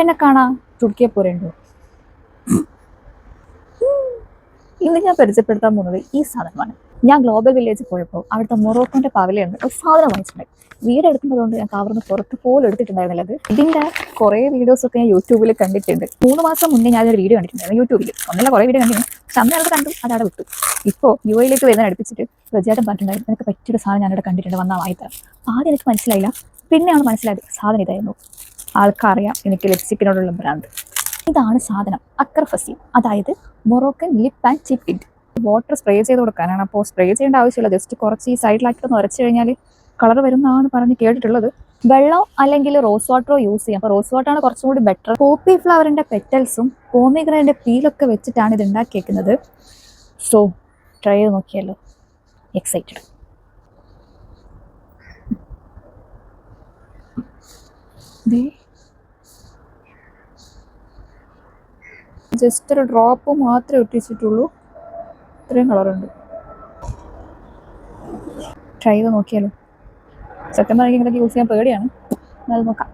എന്നെ കാണാ. ചുടുക്കിയ പോരുണ്ടോ ഇന്ന് ഞാൻ പരിചയപ്പെടുത്താൻ പോകുന്നത് ഈ സാധനമാണ്. ഞാൻ ഗ്ലോബൽ വില്ലേജിൽ പോയപ്പോൾ അവിടുത്തെ മൊറോക്കോന്റെ പവലയാണ് ഒരു സാധനം വാങ്ങിച്ചിട്ടുണ്ടായി വീട് എടുക്കുന്നതുകൊണ്ട് ഞാൻ കവർന്ന് പുറത്ത് പോലും എടുത്തിട്ടുണ്ടായിരുന്നില്ല അത്. ഇതിന്റെ കുറേ വീഡിയോസ് ഒക്കെ ഞാൻ യൂട്യൂബിൽ കണ്ടിട്ടുണ്ട്. മൂന്ന് മാസം മുന്നേ ഞാൻ ഒരു വീഡിയോ കണ്ടിട്ടുണ്ടായിരുന്നു യൂട്യൂബിൽ ഒന്നല്ല കുറേ വീഡിയോ കണ്ടിരുന്നു. പക്ഷെ അന്ന് ഞങ്ങൾ കണ്ടു അതവിടെ വിട്ടു. ഇപ്പോൾ യു എയിലേക്ക് വരുന്ന അടുപ്പിച്ചിട്ട് പ്രചാരം പറഞ്ഞിട്ടുണ്ടായിരുന്നു എനിക്ക് പറ്റിയൊരു സാധനം ഞാനിവിടെ കണ്ടിട്ടുണ്ട് വന്നാൽ വായിത്തരാം ആദ്യം എനിക്ക് മനസ്സിലായില്ല പിന്നെയാണ് മനസ്സിലായത് സാധനം ഇതായിരുന്നു. ആൾക്കറിയാം എനിക്ക് ലിപ്സ്റ്റിക്കിനോടുള്ള ബ്രാൻഡ് ഇതാണ് സാധനം അക്കർ ഫസി. അതായത് Moroccan lip and cheek tint water spray ചെയ്ത് കൊടുക്കാനാണ്. അപ്പോൾ സ്പ്രേ ചെയ്യേണ്ട ആവശ്യമില്ല. ജസ്റ്റ് കുറച്ച് ഈ ഒന്ന് ഉരച്ചു കഴിഞ്ഞാൽ കളർ വരുന്നതാണ് പറഞ്ഞ് കേട്ടിട്ടുള്ളത്. വെള്ളം അല്ലെങ്കിൽ റോസ് വാട്ടറോ യൂസ് ചെയ്യാം. അപ്പോൾ റോസ് വാട്ടറാണ് കുറച്ചും കൂടി ബെറ്റർ. പോപ്പി ഫ്ലവറിന്റെ പെറ്റൽസും പോമിഗ്രന്റെ പീലൊക്കെ വെച്ചിട്ടാണ് ഇത് ഉണ്ടാക്കിയേക്കുന്നത്. സോ ട്രൈ ചെയ്ത് നോക്കിയല്ലോ എക്സൈറ്റഡ്. ജസ്റ്റ് ഒരു ഡ്രോപ്പ് മാത്രമേ ഒട്ടിച്ചിട്ടുള്ളൂ. ഇത്രയും കളറുണ്ട്. ട്രൈ ചെയ്ത് നോക്കിയാലോ. സത്യം പറഞ്ഞാൽ ഇതൊക്കെ യൂസ് ചെയ്യാൻ പേടിയാണ്. അത് നോക്കാം.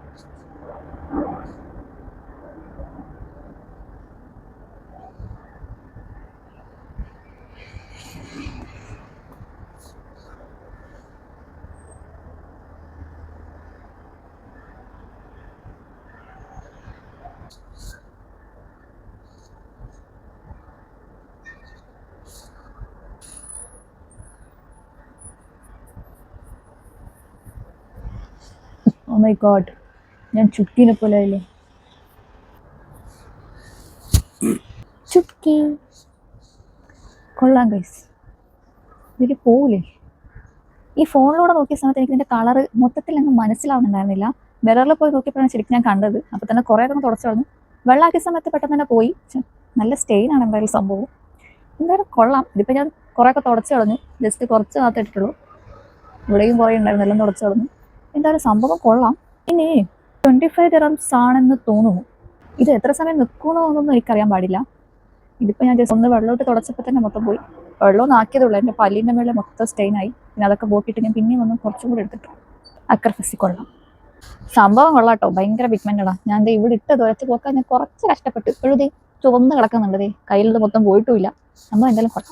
മൈ ഗോഡ് ഞാൻ ചുക്കിനെ പോലെ ആയില്ലേ? ചുക്കി കൊള്ളാം ഗൈസ് ഇതിൽ പോവില്ലേ ഈ ഫോണിലൂടെ നോക്കിയ സമയത്ത് എനിക്ക് ഇതിന്റെ കളറ് മൊത്തത്തിൽ അങ്ങ് മനസ്സിലാവുന്നുണ്ടായിരുന്നില്ല മിററിൽ പോയി നോക്കിയപ്പോഴാണ് ശരിക്കും ഞാൻ കണ്ടത്. അപ്പോൾ തന്നെ കുറേ ഒക്കെ തുടച്ചു കളഞ്ഞു. സമയത്ത് പെട്ടെന്ന് തന്നെ പോയി. നല്ല സ്റ്റെയിൻ ആണ് എന്തായാലും സംഭവം. എന്തായാലും കൊള്ളാം. ഇതിപ്പോൾ ഞാൻ കുറേയൊക്കെ തുടച്ചു കളഞ്ഞു. ജസ്റ്റ് കുറച്ച് മാത്രമേ ഇട്ടിട്ടുള്ളൂ. ഇവിടെയും കുറേ ഉണ്ടായിരുന്നു എല്ലാം തുടച്ചു കളഞ്ഞു. എന്തായാലും സംഭവം കൊള്ളാം. ഇനി ട്വന്റി ഫൈവ് തെറംസ് ആണെന്ന് തോന്നുന്നു. ഇത് എത്ര സമയം നിൽക്കുമെന്ന് എന്നൊന്നും എനിക്കറിയാൻ പാടില്ല. ഇതിപ്പോൾ ഞാൻ ജസ്റ്റ് ഒന്ന് വെള്ളമോട്ട് തുടച്ചപ്പോൾ തന്നെ മൊത്തം പോയി. വെള്ളമൊന്നും ആക്കിയതുള്ളൂ എന്റെ പല്ലിന്റെ മേളിൽ മൊത്തം സ്ടെയിൻ ആയി. പിന്നെ അതൊക്കെ പോക്കിയിട്ട് ഞാൻ പിന്നെയും ഒന്ന് കുറച്ചും കൂടി എടുത്തിട്ടു. അക്രഫസി കൊള്ളാം. സംഭവം കൊള്ളാട്ടോ. ഭയങ്കര പിഗ്മെന്റഡാ ഞാൻ ദേ ഇവിടെ ഇട്ട് തുരച്ച് പോക്കാൻ ഞാൻ കുറച്ച് കഷ്ടപ്പെട്ടു. ഇപ്പോഴും ചുവന്ന് കിടക്കുന്നുണ്ട് ദേ. കയ്യിൽ ഇത് മൊത്തം പോയിട്ടുമില്ല. സംഭവം എന്തായാലും കൊള്ളാം.